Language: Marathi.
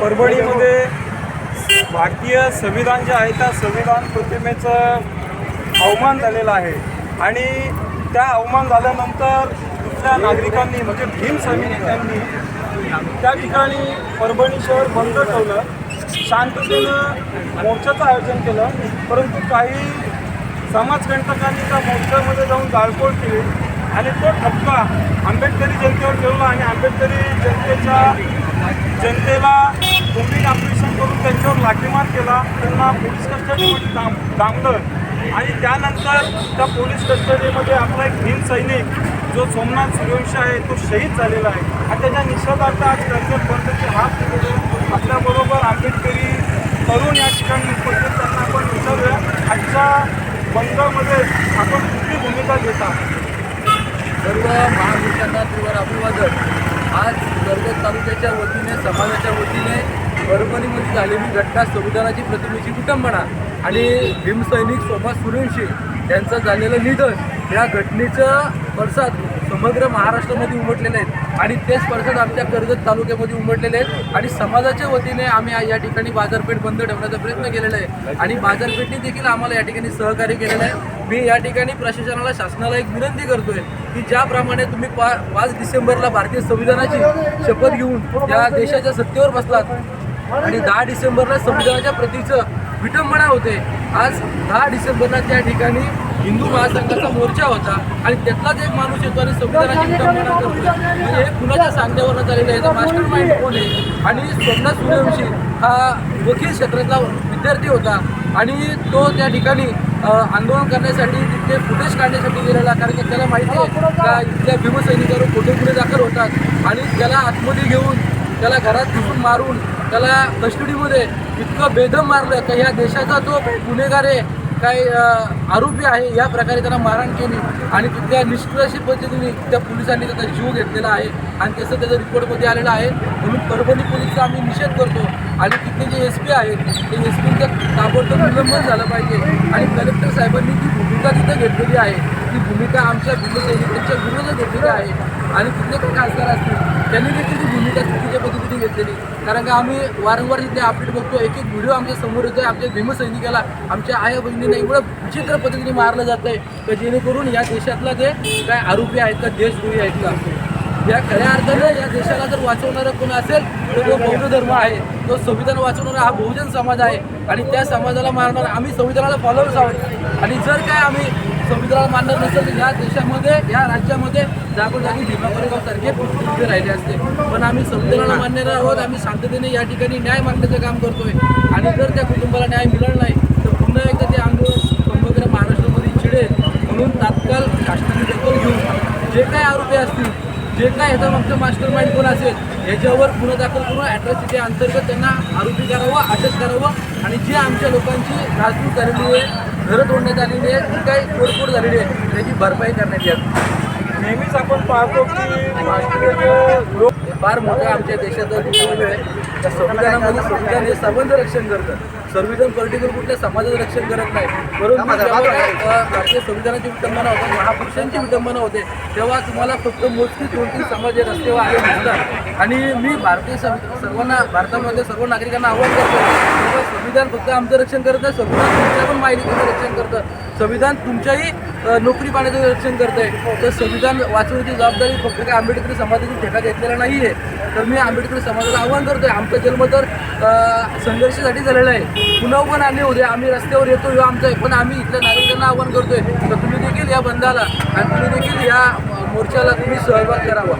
परभणीमध्ये भारतीय संविधान जे आहे त्या संविधान प्रतिमेचं अवमान झालेलं आहे. आणि त्या अवमान झाल्यानंतर तिथल्या नागरिकांनी म्हणजे भीम सैनिकांनी त्या ठिकाणी परभणी शहर बंद ठेवलं. शांततेनं मोर्चाचं आयोजन केलं. परंतु काही समाजकंटकांनी त्या मोर्चामध्ये जाऊन जाळपोळ केली. आणि तो ठपका आंबेडकरी जनतेवर ठेवला आणि आंबेडकरी जनतेच्या जनतेला कोविड ऑपरेशन करून त्यांच्यावर लाठीमार केला त्यांना पोलीस कस्टडीमध्ये दाम दामलं. आणि त्यानंतर त्या पोलीस कस्टडीमध्ये आपला एक भीम सैनिक जो सोमनाथ सूर्यवंशी आहे तो शहीद झालेला आहे. आणि त्याच्या निषेधार्थ आज कर्जत बंदचे हात आपल्याबरोबर आंबेडकरी तरुण या ठिकाणी उपस्थित त्यांना आपण विचारूया. आजच्या बंदमध्ये आपण कुठली भूमिका घेता सर्व महापुरुषांना तीव्र अभिवादन. आज कर्जत तालुक्याच्या वतीने समाजाच्या वतीने परभणीमध्ये झालेली घटना संविधानाची प्रतिमेची विटंबना आणि भीमसैनिक सोमा सूर्यवंशी यांचं झालेलं निधन या घटनेचं पडसाद समग्र महाराष्ट्रामध्ये उमटलेले आहेत. आणि तेच पडसाद आमच्या कर्जत तालुक्यामध्ये उमटलेले आहेत. आणि समाजाच्या वतीने आम्ही या ठिकाणी बाजारपेठ बंद ठेवण्याचा प्रयत्न केलेला आहे. आणि बाजारपेठने देखील आम्हाला या ठिकाणी सहकार्य केलेलं आहे. मी या ठिकाणी प्रशासनाला शासनाला एक विनंती करतोय की ज्याप्रमाणे तुम्ही पा पाच डिसेंबरला भारतीय संविधानाची शपथ घेऊन या देशाच्या सत्तेवर बसलात. आणि दहा डिसेंबरला संविधानाच्या प्रतीचं विटंबना होते. आज दहा डिसेंबरला त्या ठिकाणी हिंदू महासंघाचा मोर्चा होता आणि त्यातलाच एक माणूस येतो आणि संविधानाची विटंबना करतो. म्हणजे हे कुणाच्या सांगण्यावरनं झालेलं आहे? मास्टर माइंड कोण आहे? आणि सोमनाथ सूर्यवंशी हा वकील क्षेत्रातला विद्यार्थी होता. आणि तो त्या ठिकाणी आंदोलन करण्यासाठी तिथले फुटेज काढण्यासाठी गेलेला कारण की त्याला माहिती आहे का इथल्या भीमसैनिकावर कुठे कुठे दाखल होतात. आणि त्याला आतमध्ये घेऊन त्याला घरात घुसून मारून त्याला कस्टडीमध्ये इतकं बेदम मारलं का ह्या देशाचा तो गुन्हेगार आहे काही आरोपी आहे या प्रकारे त्यांना मारहाण केली आणि तिथल्या निष्कर्षी पद्धतीने त्या पोलिसांनी त्याचा जीव घेतलेला आहे आणि तसं त्याचं रिपोर्टमध्ये आलेलं आहे. म्हणून परभणी पोलिसचा आम्ही निषेध करतो आणि तिथले जे एस पी आहेत ते एस पीचं ताबडतोब निलंबन झालं पाहिजे आणि कलेक्टर साहेबांनी ती भूमिका तिथं घेतलेली आहे. ती भूमिका आमच्या भीमसैनिकांच्या विरोधात घेतलेली आहे. आणि तिथले काही खासदार असतील त्यांनी देखील ती भूमिका चुकीच्या पद्धतीने घेतलेली. कारण का आम्ही वारंवार तिथे अपडेट बघतो एक एक व्हिडिओ आमच्यासमोर आहे आमच्या भीमसैनिकाला आमच्या आया बहिणींना एवढं विचित्र पद्धतीने मारलं जात आहे का जेणेकरून या देशातला जे काय आरोपी आहेत का देशद्रोही आहेत का? या खऱ्या अर्थानं या देशाला जर वाचवणारं कोण असेल तर तो बौद्ध धर्म आहे. तो संविधान वाचवणारा हा बहुजन समाज आहे. आणि त्या समाजाला मारणार आम्ही संविधानाला फॉलोअर्स आहोत. आणि जर काय आम्ही संविधानाला मानणार नसेल तर या देशामध्ये या राज्यामध्ये जागोजागी भीमा कोरेगाव सारखे उभे राहिले असते. पण आम्ही संविधानाला मानणारे आहोत आम्ही शांततेने या ठिकाणी न्याय मागण्याचं काम करतोय. आणि जर त्या कुटुंबाला न्याय मिळणार नाही तर पुन्हा एकदा ते आंदोलन समग्र महाराष्ट्रामध्ये छिडेल म्हणून तात्काळ शासनाने दखल घेऊन जे काय आरोपी असतील जे काय ह्याचा मागचं मास्टर माइंड कोण असेल याच्यावर गुन्हा दाखल करून अॅट्रॉसिटी अंतर्गत त्यांना आरोपी करावं अटक करावं. आणि जे आमच्या लोकांची नासधूस झालेली आहे घरं तोडण्यात आलेली आहे जी काही तोडफोड झालेली आहे त्याची भरपाई करण्यात यावी. नेहमीच आपण पाहतो की राष्ट्रीय लोक फार मोठा आमच्या देशाचा दुर्दैव आहे. त्या संविधानामध्ये संविधान हे सर्वांचं रक्षण करतं. संविधान पर्टिक्युलर कुठल्या समाजाचं रक्षण करत नाही. परंतु भारतीय संविधानाची विटंबना होते महापुरुषांची विटंबना होते तेव्हा तुम्हाला फक्त मोजकी दोन तीन समाज हे रस्त्यावर आले दिसतात. आणि मी भारतीय सर्वांना भारतामध्ये सर्व नागरिकांना आव्हान करतो संविधान फक्त आमचं रक्षण करत नाही संविधान पण माहितीचं रक्षण करतं. संविधान तुमच्याही नोकरी पाण्याचं रक्षण करत आहे तर संविधान वाचवण्याची जबाबदारी फक्त काय आंबेडकरी समाजाची ठेका घेतलेला नाही आहे तर मी आंबेडकरी समाजाला आव्हान आहे आमचा जन्म तर संघर्षासाठी झालेला आहे. पुन्हा पण आले होते आम्ही रस्त्यावर येतो ह्यो आमचा आहे. पण आम्ही इथल्या नागरिकांना आव्हान करतोय तर तुम्ही देखील या बंदाला आणि तुम्ही देखील या मोर्चाला तुम्ही सहभाग करावा.